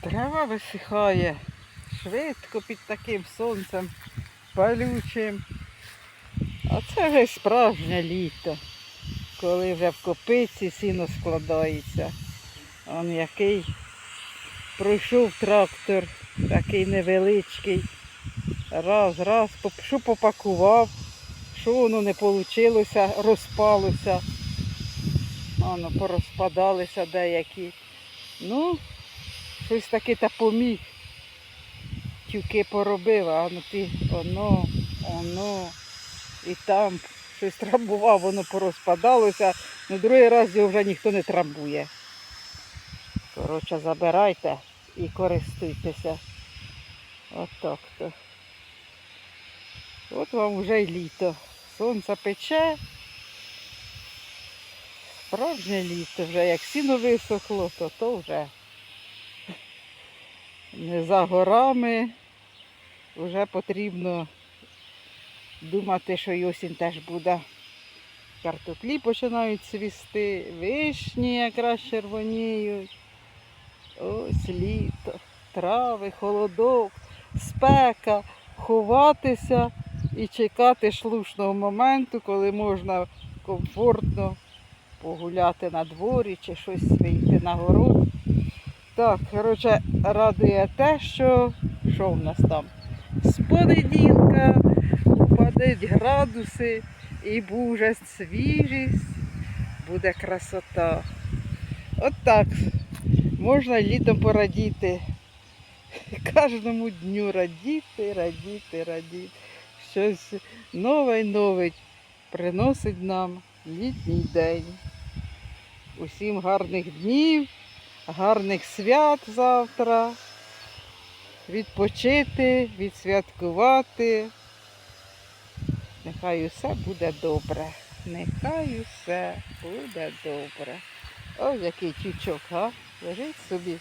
Трава висихає швидко під таким сонцем палючим. А це вже справжнє літо, коли вже в копиці сіно складається. Он який пройшов трактор, такий невеличкий. Раз, раз, що попакував, що воно не вийшло, розпалося. Воно порозпадалися деякі. Ну, щось таке та поміг. Тюки поробив, а ну ти оно, оно, і там щось трамбував, воно порозпадалося. Ну, другий раз його вже ніхто не трамбує. Коротше, забирайте і користуйтеся. Отак то. От вам вже й літо. Сонце пече. Справжнє літо вже. Як сіно висохло, то то вже за горами. Вже потрібно думати, що й осінь теж буде. Картоплі починають цвісти, вишні якраз червоніють. Ось літо, трави, холодок, спека, ховатися і чекати шлушного моменту, коли можна комфортно погуляти на дворі чи щось вийти на город. Так, коротше, радує те, що що в нас там? З понеділка впадуть градуси і буде свіжість, буде красота. От так можна літом порадіти. Кожному дню радіти, радіти, радіти. Щось нове й нове приносить нам літній день. Усім гарних днів, гарних свят завтра. Відпочити, відсвяткувати. Нехай усе буде добре. Нехай усе буде добре. Ось який тючок, га? Лежить собі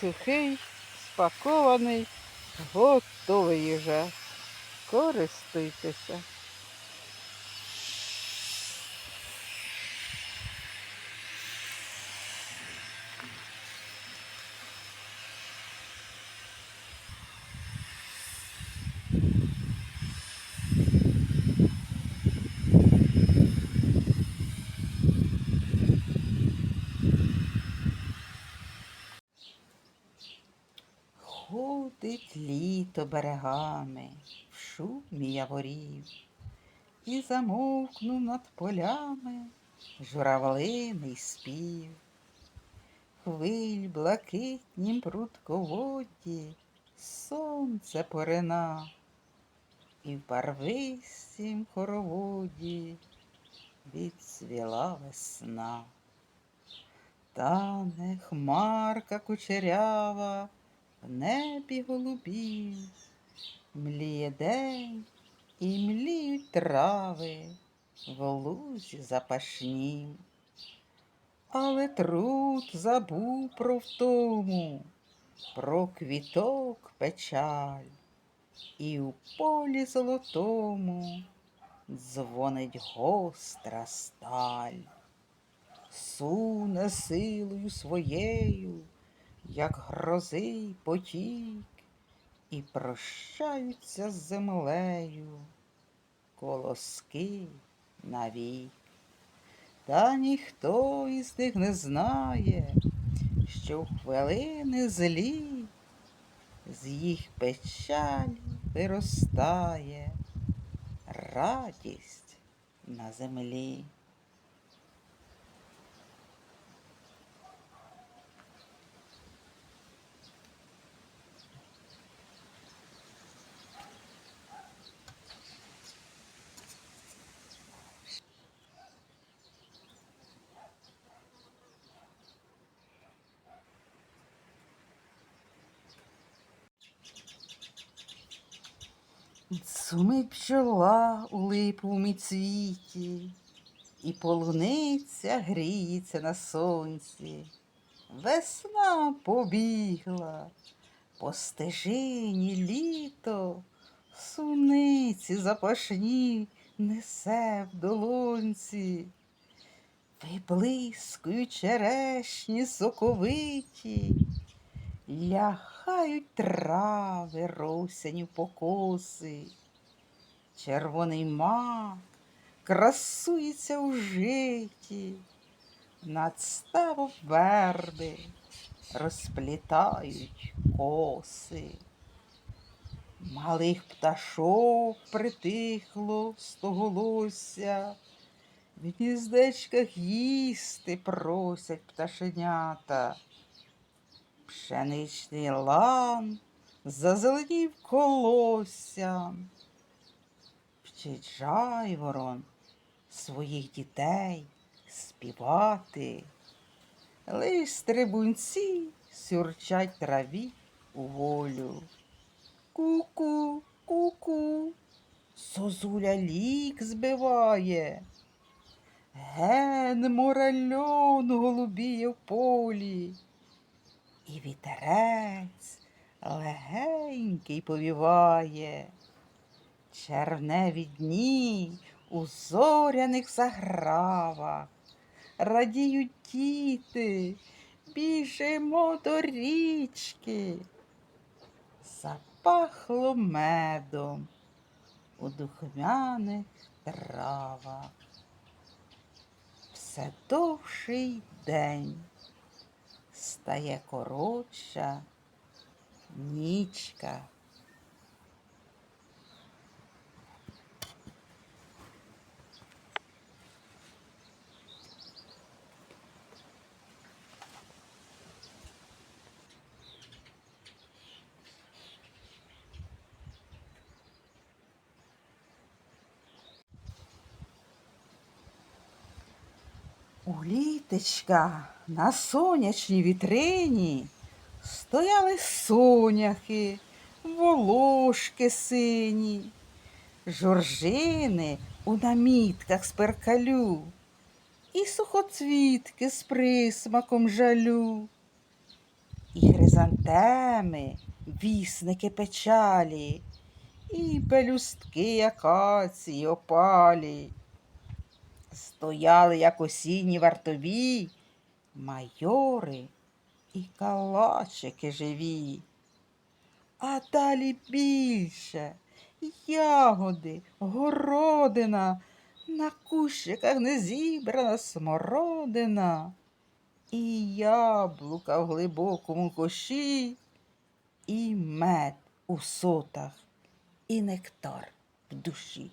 сухий, спакований, готовий вже. Користуйтеся. Ходить літо берегами в шумі яворів, і замовкнув над полями журавлиний спів. Хвиль блакитнім прудководді сонце порина, і в барвистім хороводі відцвіла весна. Тане хмарка кучерява, в небі голубів, мліє день і мліють трави в лузі запашні. Але труд забув про втому, про квіток печаль, і у полі золотому дзвонить гостра сталь, суне силою своєю як грозий потік, і прощаються з землею колоски навік. Та ніхто із них не знає, що в хвилини злі з їх печалі виростає радість на землі. Суми пчола у липовому цвіті, і полуниця гріється на сонці. Весна побігла, по стежині літо, суниці запашні несе в долонці. Виблискують черешні соковиті, ляхають трави росяню покоси. Червоний мак красується у житі, над ставом верби розплітають коси. Малих пташок притихло стоголосся, в гніздечках їсти просять пташенята. Пшеничний лан зазеленів колоссям. Вчить жайворон своїх дітей співати. Лиш стрибунці сюрчать траві у волю. Ку-ку, ку-ку, созуля лік збиває. Ген моральон голубіє в полі. І вітерець легенький повіває. Червневі дні у зоряних загравах. Радіють діти, біжимо до річки. Запахло медом у духмяних травах. Все довший день стає коротша нічка. У літечка на сонячній вітрині стояли соняхи, волошки сині, жоржини у намітках з перкалю і сухоцвітки з присмаком жалю, і хризантеми, вісники печалі, і пелюстки акації опалі стояли, як осінні вартові, майори і калачики живі. А далі більше. Ягоди, городина, на кущиках не зібрана смородина, і яблука в глибокому коші, і мед у сотах, і нектар в душі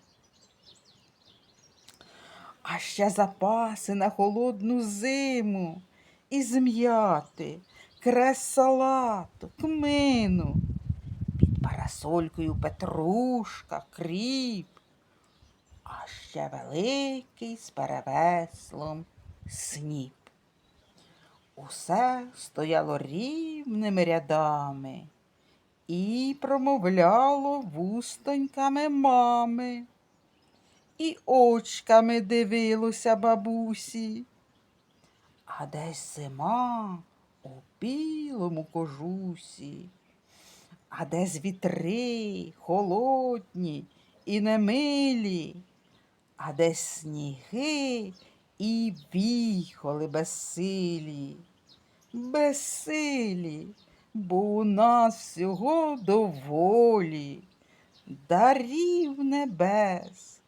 а ще запаси на холодну зиму. Із м'яти, крес салату, кмину, під парасолькою петрушка, кріп, а ще великий з перевеслом сніп. Усе стояло рівними рядами і промовляло вустоньками мами і очками дивилося бабусі. А десь зима у білому кожусі, а десь вітри холодні і немилі, а десь сніги і віхоли безсилі, безсилі, бо у нас всього доволі, дарів небес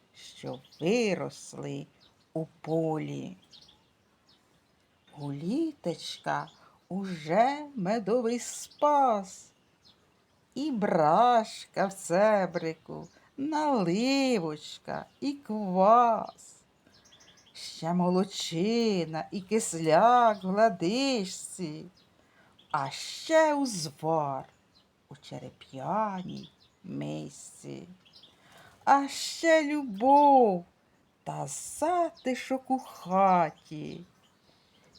що виросли у полі. У літочка уже медовий спас, і брашка в цебрику, наливочка і квас. Ще молочина і кисляк в гладишці, а ще узвар у череп'яній мисці а ще любов та затишок у хаті,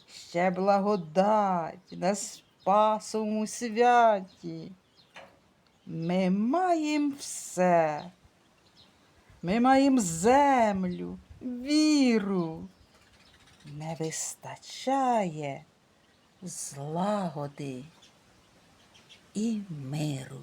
ще благодать на спасовому святі. Ми маємо все, ми маємо землю, віру, не вистачає злагоди і миру.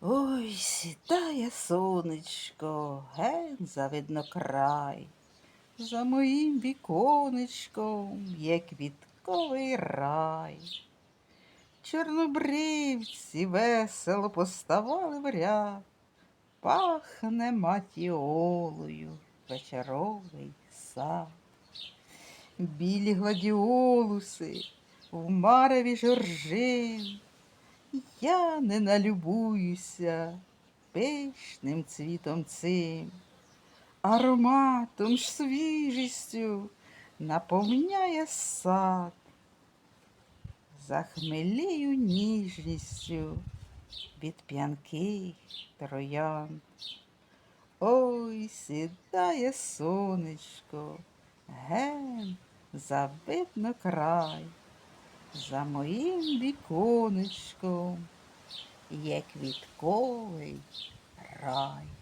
Ой, сідає сонечко, ген за виднокрай. За моїм віконечком є квітковий рай. Чорнобривці весело поставали в ряд, пахне матіолою вечоровий сад. Білі гладіолуси в мареві жоржин, я не налюбуюся пишним цвітом цим, ароматом ж свіжістю наповняє сад, захмелію ніжністю від п'янких троян. Ой, сідає сонечко, ген за видно край, за моїм віконечком є квітковий рай.